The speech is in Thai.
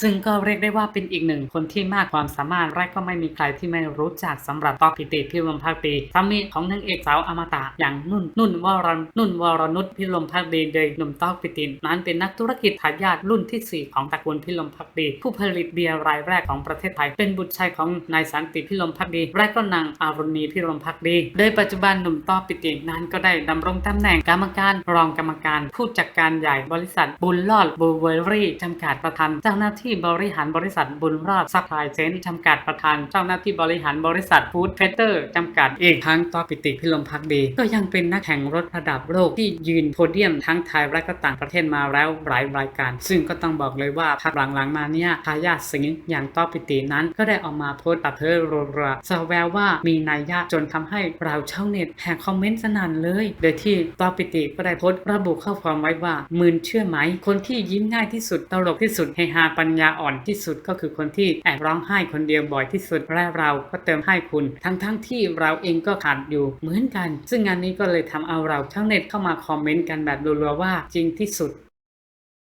ซึ่งก็เรียกได้ว่าเป็นอีกหนึ่งคนที่มากความสามารถและก็ไม่มีใครที่ไม่รู้จักสำหรับตอพิติพิรมพักดีสามีของนางเอกสาวอมตะอย่างนุ่นนุ่นวรนนุ่นวรนุชพิรมพักดีโดยหนุ่มตอกปิตินนั้นเป็นนักธุรกิจทายาทรุ่นที่ 4 ของตระกูลพิรมพักดี ผู้ผลิตเบียร์รายแรกของประเทศไทย เป็นบุตรชายของนายสันติพิรมพักดีและก็นางอารุณีพิรมพักดี โดยปัจจุบันหนุ่มตอกปิตินั้นก็ได้ดำรงตำแหน่งกรรมการรองกรรมการ ผู้จัดการใหญ่บริษัทบุญรอดบูเวอรี่จำกัดประธานเจ้าหน้าที่ที่บริหารบริษัทบุญรอดซัพพลายเซนจำกัดประธานเจ้าหน้าที่บริหารบริษัทฟู้ดเฟเตอร์จำกัดอีกทั้งตอปิติพิรมพักดี ก็ยังเป็นนักแข่งรถระดับโลกที่ยืนโพเดียมทั้งไทยและก็ต่างประเทศมาแล้วหลายรายการ ซึ่งก็ต้องบอกเลยว่าพักหลังๆมาเนี่ยทายาทสิงห์อย่างตอปิตินั้น ก็ได้ออกมาโพสต์ตัดเธอรัวๆแซวววว่ามีนัยยะจนทำให้เราชาวเน็ตแห่คอมเมนต์สนั่นเลย โดยที่ตอปิติก็ได้โพสต์ระบุข้อความไว้ว่ามืนเชื่อไหม คนที่ยิ้มง่ายที่สุดตลกที่สุดเฮฮาปัญญาอ่อนที่สุดก็คือคนที่แอบร้องไห้คนเดียวบ่อยที่สุดและเราก็เติมให้คุณ ทั้งๆทที่เราเองก็ขาดอยู่เหมือนกัน ซึ่งงานนี้ก็เลยทำเอาเราชาวเน็ตเข้ามาคอมเมนต์กันแบบรัวๆว่าจริงที่สุด